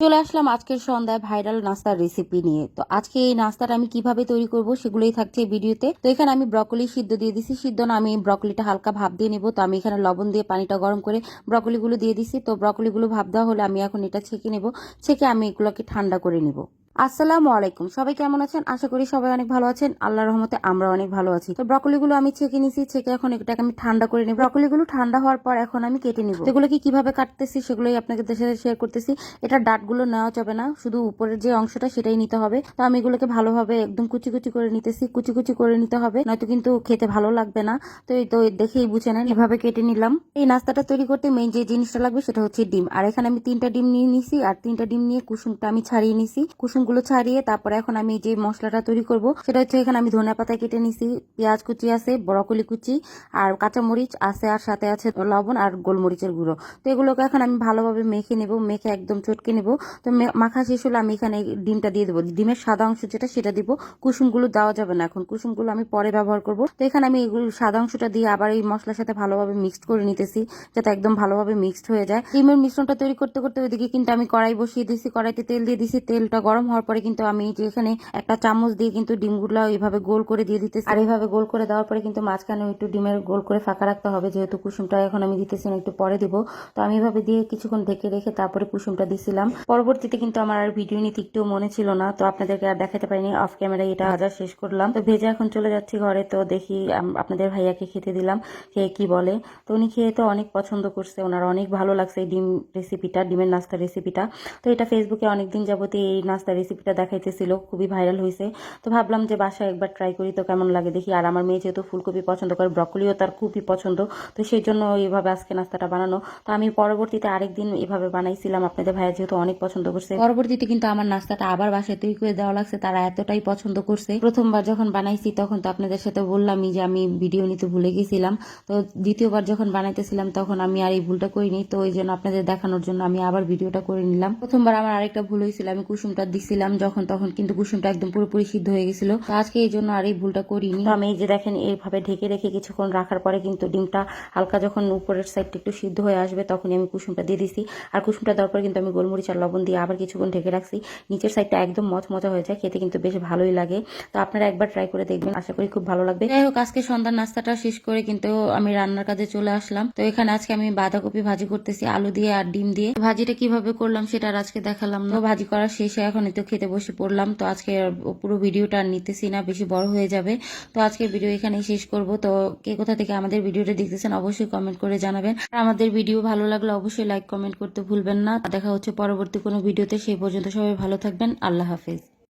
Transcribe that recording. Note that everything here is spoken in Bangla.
চলে আসলাম আজকের সন্ধ্যায় ভাইরাল নাস্তার রেসিপি নিয়ে। তো আজকে এই নাস্তাটা আমি কীভাবে তৈরি করব সেগুলোই থাকছে ভিডিওতে। তো এখানে আমি ব্রকলি সিদ্ধ দিয়ে দিছি। সিদ্ধ না, আমি ব্রকলিটা হালকা ভাব দিয়ে নেব। তো আমি এখানে লবণ দিয়ে পানিটা গরম করে ব্রকলিগুলো দিয়ে দিছি। তো ব্রকলিগুলো ভাব দেওয়া হলে আমি এখন এটা ছেঁকে নেব। ছেঁকে আমি এগুলোকে ঠান্ডা করে নিব। আসসালামু আলাইকুম। সবাই কেমন আছেন? আশা করি সবাই অনেক ভালো আছেন। আল্লাহর রহমতে আমরা অনেক ভালো আছি। তো ব্রকলিগুলো আমি ছেঁকে নিছি, ছেঁকে এখন এটাকে আমি ঠান্ডা করে নিই ব্রকলিগুলো ঠান্ডা হওয়ার পর এখন আমি কেটে নিব। সেগুলোকে কীভাবে কাটতেছি সেগুলোই আপনাদের সাথে শেয়ার করতেছি। এটা ডাটগুলো নেওয়া যাবে না, শুধু উপরের যে অংশটা সেটাই নিতে হবে। তো আমি এগুলোকে ভালোভাবে একদম কুচি কুচি করে নিতেছি। কুচি কুচি করে নিতে হবে, নয়তো কিন্তু খেতে ভালো লাগবে না। তো এই তো দেখেই বুঝে নেন, এভাবে কেটে নিলাম। এই নাস্তাটা তৈরি করতে মেইন যে জিনিসটা লাগবে সেটা হচ্ছে ডিম। আর এখানে আমি তিনটা ডিম নিয়ে নিছি, আর তিনটা ডিম নিয়ে কুসুমটা আমি ছাড়িয়ে নিছি। কুসুমগুলো ছাড়িয়ে তারপরে এখন আমি যে মশলাটা তৈরি করব, সেটা হচ্ছে এখানে আমি ধনিয়া পাতা কেটে নিছি, পেঁয়াজ কুচি আছে, ব্রকলি কুচি, আর কাঁচামরিচ আছে আর সাথে আছে লবণ আর গোলমরিচের গুঁড়ো। তো এগুলোকে এখন আমি ভালোভাবে মেখে নেব, মেখে একদম চটকে নেব। তো মাখা শেষ হলে আমি এখানে ডিমটা দিয়ে দেবো। ডিমের সাদা অংশ যেটা, সেটা দিব। কুসুমগুলো দেওয়া যাবে না এখন, কুসুমগুলো আমি পরে ব্যবহার করব। তো এখানে আমি এগুলো সাদা অংশটা দিয়ে আবার এই মশলার সাথে ভালোভাবে মিক্সড করে নিতেছি, যাতে একদম ভালোভাবে মিক্সড হয়ে যায়। ডিমের মিশ্রণটা তৈরি করতে করতে ওইদিকে কিন্তু আমি কড়াই বসিয়ে দিয়েছি, কড়াইতে তেল দিয়ে দিয়েছি, তেলটা গরম হওয়ার পরে কিন্তু আমি এখানে একটা চামচ দিয়ে কিন্তু ডিমগুলো এইভাবে গোল করে দিয়ে দিতেছি। আর এইভাবে গোল করে দেওয়ার পরে কিন্তু মাঝখানে একটু ডিমের গোল করে ফাঁকা রাখতে হবে, যেহেতু কুসুমটা এখন আমি দিতেছি একটু পরে দিব। তো আমি এভাবে দিয়ে কিছুক্ষণ ঢেকে রেখে তারপরে কুসুমটা দিছিলাম। পরবর্তীতে কিন্তু আমার আর ভিডিও নিতে একটু মনে ছিল না, তো আপনাদেরকে আর দেখাতে পারিনি, অফ ক্যামেরায় এটা ভাজা শেষ করলাম। তো ভেজে এখন চলে যাচ্ছি ঘরে, তো দেখি আপনাদের ভাইয়াকে খেতে দিলাম খেয়ে কি বলে। তো উনি খেয়ে তো অনেক পছন্দ করছে, ওনার অনেক ভালো লাগছে এই ডিম রেসিপিটা ডিমের নাস্তা রেসিপিটা তো এটা ফেসবুকে অনেকদিন যাবতীয় এই নাস্তা রেসিপিটা দেখাইতেছিল খুবই ভাইরাল হয়েছে তো ভাবলাম যে বাসায় একবার ট্রাই করি তো কেমন লাগে দেখি। আর আমার মেয়ে যেহেতু ফুলকপি পছন্দ করে ব্রকলিও তার খুবই পছন্দ। তো সেই জন্য এইভাবে আজকে নাস্তাটা বানানো। তো আমি পরবর্তীতে আরেকদিন এভাবে বানাইছিলাম। আপনাদের ভাইয়া যেহেতু অনেক পছন্দ করছে। পরবর্তীতে কিন্তু আমার নাস্তাটা আবার বাসায় তৈরি করে দেওয়া লাগছে তারা এতটাই পছন্দ করছে। প্রথমবার যখন বানাইছি তখন তো আপনাদের সাথে বললামই যে আমি ভিডিও নিতে ভুলে গেছিলাম। তো দ্বিতীয়বার যখন বানাইতেছিলাম তখন আমি আর এই ভুলটা করিনি। তো ওই জন্য আপনাদের দেখানোর জন্য আমি আবার ভিডিওটা করে নিলাম। প্রথমবার আমার আরেকটা ভুল হয়েছিল আমি কুসুমটা দিছিলাম যখন তখন কিন্তু কুসুমটা একদম পুরোপুরি সিদ্ধ হয়ে গেছিল। তো আজকে এই জন্য আর এই ভুলটা করিনি। আমি এই যে দেখেন এইভাবে ঢেকে রেখে কিছুক্ষণ রাখার পরে কিন্তু ডিমটা হালকা যখন উপরের সাইডটা একটু সিদ্ধ হয়ে আসবে তখনই আমি কুসুমটা দিয়ে দিছি। আর কুসুমটা দেওয়ার পরে কিন্তু আমি গোলমরিচ আর লবণ দিয়ে আবার কিছুক্ষণ ঢেকে রাখছি। নিচের সাইডটা একদম মচমচা হয়ে যায় খেতে কিন্তু বেশ ভালোই লাগে। তো আপনারা একবার ট্রাই করে দেখবেন আশা করি খুব ভালো লাগবে। যাই হোক আজকে সন্ধ্যার নাস্তাটা শেষ করে কিন্তু আমি রান্নার কাজে চলে আসলাম। তো এখানে আজকে আমি বাঁধাকপি ভাজি করতেছি আলু দিয়ে আর ডিম দিয়ে। ভাজিটা কীভাবে করলাম সেটা আর আজকে দেখালাম না। ভাজি করা শেষে এখন একটু খেতে বসে পড়লাম। তো আজকে পুরো ভিডিওটা নিতেছি না, বেশি বড় হয়ে যাবে। তো আজকের ভিডিও এখানেই শেষ করব। তো কে কোথা থেকে আমাদের ভিডিওটা দেখতেছেন অবশ্যই কমেন্ট করে জানাবেন। আর আমাদের ভিডিও ভালো লাগলে অবশ্যই লাইক কমেন্ট করতে ভুলবেন না। দেখা হচ্ছে পরবর্তী কোনো ভিডিওতে, সেই পর্যন্ত সবাই ভালো থাকবেন। আল্লাহ হাফেজ।